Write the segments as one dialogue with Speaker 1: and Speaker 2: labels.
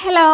Speaker 1: Hello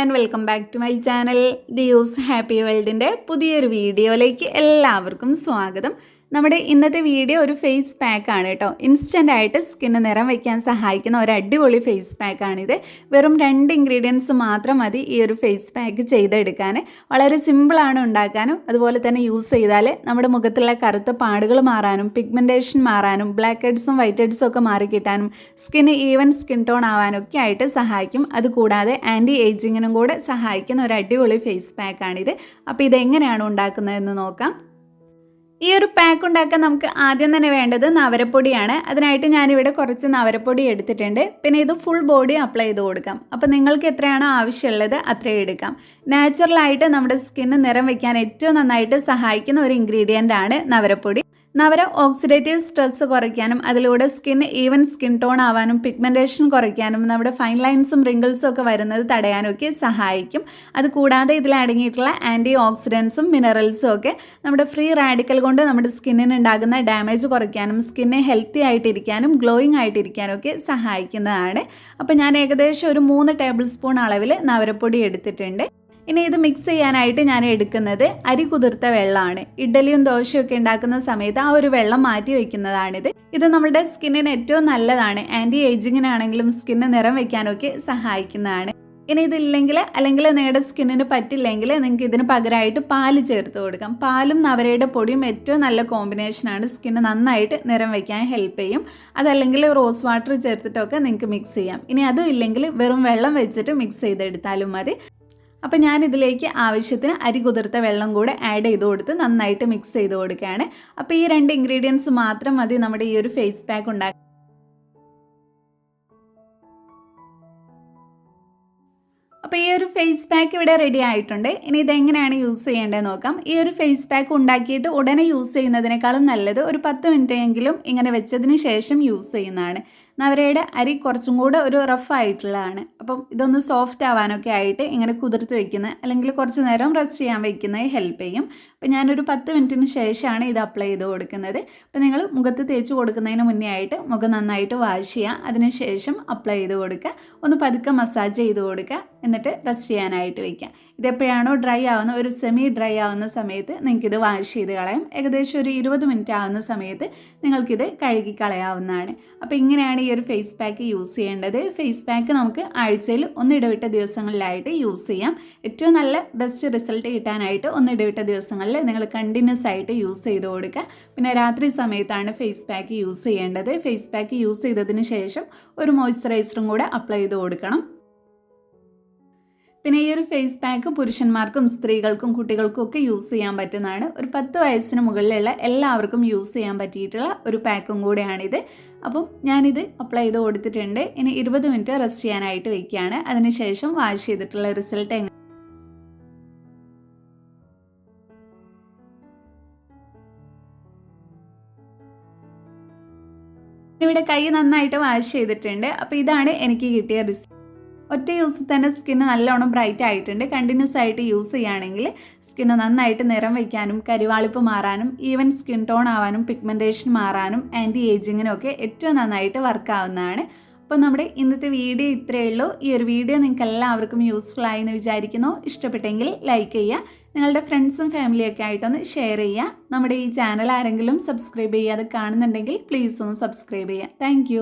Speaker 1: and welcome back to my channel the use happy വേൾഡിന്റെ പുതിയൊരു വീഡിയോയിലേക്ക് എല്ലാവർക്കും സ്വാഗതം. നമ്മുടെ ഇന്നത്തെ വീഡിയോ ഒരു ഫേസ് പാക്കാണ് കേട്ടോ. ഇൻസ്റ്റന്റ് ആയിട്ട് സ്കിന്ന് നിറം വയ്ക്കാൻ സഹായിക്കുന്ന ഒരു അടിപൊളി ഫേസ് പാക്കാണിത് വെറും രണ്ട് ഇൻഗ്രീഡിയൻസ് മാത്രം മതി ഈ ഒരു ഫേസ് പാക്ക് ചെയ്തെടുക്കാൻ വളരെ സിമ്പിളാണ് ഉണ്ടാക്കാനും അതുപോലെ തന്നെ യൂസ് ചെയ്താൽ നമ്മുടെ മുഖത്തുള്ള കറുത്ത പാടുകൾ മാറാനും പിഗ്മെന്റേഷൻ മാറാനും ബ്ലാക്ക് ഹെഡ്സും വൈറ്റ് ഹെഡ്സും ഒക്കെ മാറിക്കിട്ടാനും സ്കിന്ന് ഈവൻ സ്കിൻ ടോൺ ആവാനൊക്കെ ആയിട്ട് സഹായിക്കും. അതുകൂടാതെ ആന്റി ഏജിങ്ങിനും കൂടെ സഹായിക്കുന്ന ഒരു അടിപൊളി ഫേസ് പാക്കാണിത്. അപ്പോൾ ഇതെങ്ങനെയാണ് ഉണ്ടാക്കുന്നതെന്ന് നോക്കാം. ഈ ഒരു പാക്ക് ഉണ്ടാക്കാൻ നമുക്ക് ആദ്യം തന്നെ വേണ്ടത് നവരപ്പൊടിയാണ്. അതിനായിട്ട് ഞാനിവിടെ കുറച്ച് നവരപ്പൊടി എടുത്തിട്ടുണ്ട്. പിന്നെ ഇത് ഫുൾ ബോഡി അപ്ലൈ ചെയ്ത് കൊടുക്കാം. അപ്പോൾ നിങ്ങൾക്ക് എത്രയാണോ ആവശ്യമുള്ളത് അത്രയും എടുക്കാം. നാച്ചുറലായിട്ട് നമ്മുടെ സ്കിന്ന് നിറം വയ്ക്കാൻ ഏറ്റവും നന്നായിട്ട് സഹായിക്കുന്ന ഒരു ഇൻഗ്രീഡിയന്റ് ആണ് നവരപ്പൊടി. നവര ഓക്സിഡേറ്റീവ് സ്ട്രെസ് കുറയ്ക്കാനും അതിലൂടെ സ്കിൻ ഈവൻ സ്കിൻ ടോൺ ആവാനും പിഗ്മെന്റേഷൻ കുറയ്ക്കാനും നമ്മുടെ ഫൈൻ ലൈൻസും റിങ്കിൾസും ഒക്കെ വരുന്നത് തടയാനൊക്കെ സഹായിക്കും. സഹായിക്കും അതുകൂടാതെ ഇതിൽ അടങ്ങിയിട്ടുള്ള ആന്റി ഓക്സിഡൻസും മിനറൽസും ഒക്കെ നമ്മുടെ ഫ്രീ റാഡിക്കൽ കൊണ്ട് നമ്മുടെ സ്കിന്നിന് ഉണ്ടാകുന്ന ഡാമേജ് കുറയ്ക്കാനും സ്കിന്നെ ഹെൽത്തി ആയിട്ടിരിക്കാനും ഗ്ലോയിങ് ആയിട്ടിരിക്കാനും ഒക്കെ സഹായിക്കുന്നതാണ്. അപ്പോൾ ഞാൻ ഏകദേശം ഒരു മൂന്ന് ടേബിൾ സ്പൂൺ അളവിൽ നവരപ്പൊടി എടുത്തിട്ടുണ്ട്. ഇനി ഇത് മിക്സ് ചെയ്യാനായിട്ട് ഞാൻ എടുക്കുന്നത് അരി കുതിർത്ത വെള്ളമാണ്. ഇഡ്ഡലിയും ദോശയും ഒക്കെ ഉണ്ടാക്കുന്ന സമയത്ത് ആ ഒരു വെള്ളം മാറ്റി വയ്ക്കുന്നതാണിത്. ഇത് നമ്മുടെ സ്കിന്നിന് ഏറ്റവും നല്ലതാണ്. ആന്റി ഏജിങ്ങിനാണെങ്കിലും സ്കിന്ന് നിറം വയ്ക്കാനൊക്കെ സഹായിക്കുന്നതാണ്. ഇനി ഇതില്ലെങ്കിൽ അല്ലെങ്കിൽ നിങ്ങളുടെ സ്കിന്നിന് പറ്റില്ലെങ്കിൽ നിങ്ങൾക്ക് ഇതിന് പകരമായിട്ട് പാൽ ചേർത്ത് കൊടുക്കാം. പാലും നവരയുടെ പൊടിയും ഏറ്റവും നല്ല കോമ്പിനേഷനാണ് സ്കിന്ന് നന്നായിട്ട് നിറം വയ്ക്കാൻ ഹെൽപ്പ് ചെയ്യും. അതല്ലെങ്കിൽ റോസ് വാട്ടർ ചേർത്തിട്ടൊക്കെ നിങ്ങൾക്ക് മിക്സ് ചെയ്യാം. ഇനി അതും ഇല്ലെങ്കിൽ വെറും വെള്ളം വെച്ചിട്ട് മിക്സ് ചെയ്തെടുത്താലും മതി. അപ്പോൾ ഞാനിതിലേക്ക് ആവശ്യത്തിന് അരി കുതിർത്ത വെള്ളം കൂടെ ആഡ് ചെയ്ത് കൊടുത്ത് നന്നായിട്ട് മിക്സ് ചെയ്ത് കൊടുക്കുകയാണ്. അപ്പോൾ ഈ രണ്ട് ഇൻഗ്രീഡിയൻസ് മാത്രം മതി നമ്മുടെ ഈ ഒരു ഫേസ് പാക്ക് ഉണ്ടാക്കാൻ. അപ്പോൾ ഈ ഒരു ഫേസ് പാക്ക് ഇവിടെ റെഡി ആയിട്ടുണ്ട്. ഇനി ഇതെങ്ങനെയാണ് യൂസ് ചെയ്യേണ്ടത് നോക്കാം. ഈ ഒരു ഫേസ് പാക്ക് ഉണ്ടാക്കിയിട്ട് ഉടനെ യൂസ് ചെയ്യുന്നതിനേക്കാളും നല്ലത് ഒരു പത്ത് മിനിറ്റ് എങ്കിലും ഇങ്ങനെ വെച്ചതിന് ശേഷം യൂസ് ചെയ്യുന്നതാണ്. നവരയുടെ അരി കുറച്ചും കൂടെ ഒരു റഫ് ആയിട്ടുള്ളതാണ്. അപ്പം ഇതൊന്ന് സോഫ്റ്റ് ആവാനൊക്കെ ആയിട്ട് ഇങ്ങനെ കുതിർത്ത് വെക്കുന്ന അല്ലെങ്കിൽ കുറച്ച് നേരം റെസ്റ്റ് ചെയ്യാൻ വെക്കുന്നത് ഹെൽപ്പ് ചെയ്യും. അപ്പം ഞാനൊരു പത്ത് മിനിറ്റിന് ശേഷമാണ് ഇത് അപ്ലൈ ചെയ്ത് കൊടുക്കുന്നത്. അപ്പം നിങ്ങൾ മുഖത്ത് തേച്ച് കൊടുക്കുന്നതിന് മുന്നേ ആയിട്ട് മുഖം നന്നായിട്ട് വാഷ് ചെയ്യുക. അതിനുശേഷം അപ്ലൈ ചെയ്ത് കൊടുക്കുക. ഒന്ന് പതുക്കെ മസാജ് ചെയ്ത് കൊടുക്കുക. എന്നിട്ട് റെസ്റ്റ് ചെയ്യാനായിട്ട് വയ്ക്കുക ഇതെപ്പോഴാണോ ഡ്രൈ ആവുന്ന ഒരു സെമി ഡ്രൈ ആവുന്ന സമയത്ത് നിങ്ങൾക്കിത് വാഷ് ചെയ്ത് കളയാം. ഏകദേശം ഒരു ഇരുപത് മിനിറ്റ് ആവുന്ന സമയത്ത് നിങ്ങൾക്കിത് കഴുകി കളയാവുന്നതാണ്. അപ്പോൾ ഇങ്ങനെയാണ് ഈ ഒരു ഫേസ് പാക്ക് യൂസ് ചെയ്യേണ്ടത്. ഫേസ് പാക്ക് നമുക്ക് ആഴ്ചയിൽ ഒന്ന് ഇടവിട്ട ദിവസങ്ങളിലായിട്ട് യൂസ് ചെയ്യാം. ഏറ്റവും നല്ല ബെസ്റ്റ് റിസൾട്ട് കിട്ടാനായിട്ട് ഒന്ന് ഇടവിട്ട ദിവസങ്ങളിൽ നിങ്ങൾ കണ്ടിന്യൂസ് ആയിട്ട് യൂസ് ചെയ്ത് കൊടുക്കുക. പിന്നെ രാത്രി സമയത്താണ് ഫേസ് പാക്ക് യൂസ് ചെയ്യേണ്ടത്. ഫേസ് പാക്ക് യൂസ് ചെയ്തതിന് ശേഷം ഒരു മോയ്സ്ചറൈസറും കൂടെ അപ്ലൈ ചെയ്ത് കൊടുക്കണം. പിന്നെ ഈ ഒരു ഫേസ് പാക്ക് പുരുഷന്മാർക്കും സ്ത്രീകൾക്കും കുട്ടികൾക്കും ഒക്കെ യൂസ് ചെയ്യാൻ പറ്റുന്നതാണ്. ഒരു പത്ത് വയസ്സിന് മുകളിലുള്ള എല്ലാവർക്കും യൂസ് ചെയ്യാൻ പറ്റിയിട്ടുള്ള ഒരു പാക്കും കൂടെയാണിത്. അപ്പം ഞാനിത് അപ്ലൈ ചെയ്ത് കൊടുത്തിട്ടുണ്ട്. ഇനി ഇരുപത് മിനിറ്റ് റെസ്റ്റ് ചെയ്യാനായിട്ട് വെക്കുകയാണ് അതിനുശേഷം വാഷ് ചെയ്തിട്ടുള്ള റിസൾട്ട് എങ്ങനെ ഇവിടെ കൈ നന്നായിട്ട് വാഷ് ചെയ്തിട്ടുണ്ട്. അപ്പോൾ ഇതാണ് എനിക്ക് കിട്ടിയ റിസൾട്ട് ഒറ്റ യൂസിൽ തന്നെ സ്കിന്ന് നല്ലോണം ബ്രൈറ്റ് ആയിട്ടുണ്ട്. കണ്ടിന്യൂസ് ആയിട്ട് യൂസ് ചെയ്യുകയാണെങ്കിൽ സ്കിന്ന് നന്നായിട്ട് നിറം വയ്ക്കാനും കരിവാളിപ്പ് മാറാനും ഈവൻ സ്കിൻ ടോൺ ആവാനും പിഗ്മെന്റേഷൻ മാറാനും ആന്റി ഏജിങ്ങിനും ഒക്കെ ഏറ്റവും നന്നായിട്ട് വർക്ക് ആവുന്നതാണ്. അപ്പോൾ നമ്മുടെ ഇന്നത്തെ വീഡിയോ ഇത്രയേ ഉള്ളൂ. ഈ ഒരു വീഡിയോ നിങ്ങൾക്ക് എല്ലാവർക്കും യൂസ്ഫുൾ ആയി എന്ന് വിചാരിക്കുന്നു. ഇഷ്ടപ്പെട്ടെങ്കിൽ ലൈക്ക് ചെയ്യുക. നിങ്ങളുടെ ഫ്രണ്ട്സും ഫാമിലിയൊക്കെ ആയിട്ടൊന്ന് ഷെയർ ചെയ്യുക. നമ്മുടെ ഈ ചാനൽ ആരെങ്കിലും സബ്സ്ക്രൈബ് ചെയ്യാതെ കാണുന്നുണ്ടെങ്കിൽ പ്ലീസ് ഒന്ന് സബ്സ്ക്രൈബ് ചെയ്യുക. താങ്ക്